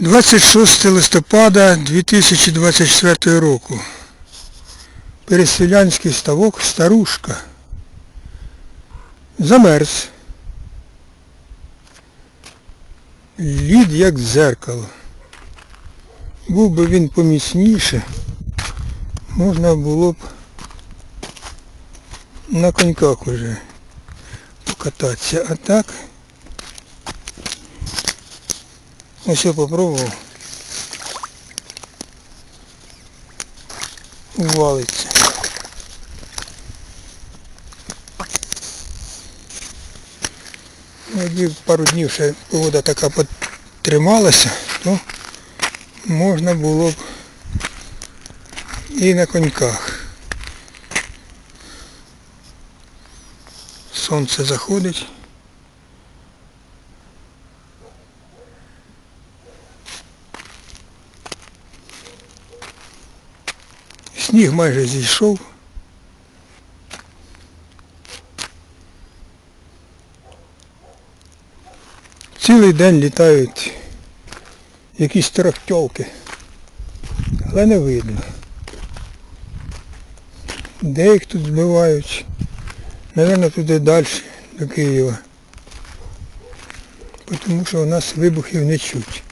26 листопада 2024 року. Переселянський ставок Старушка. Замерз. Лід як дзеркало. Був би він поміцніше, можна було б на коньках уже покататися. А так ось я попробував. Валиться. Ну, Якби пару днів ще погода така потрималася, то можна було б і на коньках. Сонце заходить. Сніг майже зійшов. Цілий день літають якісь трактьолки, але не видно. Де їх тут збивають? Наверно, туди далі, до Києва. Тому що у нас вибухів не чуть.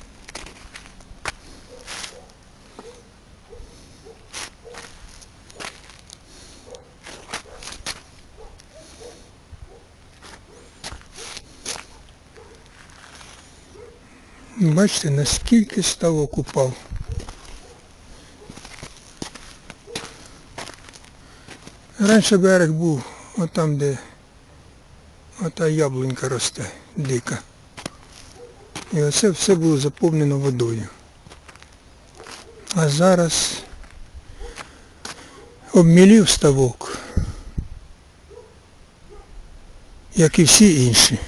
Бачите, наскільки ставок упав. Раніше берег був отам, де ота яблунька росте, дика. І оце все було заповнено водою. А зараз обмілів ставок, як і всі інші.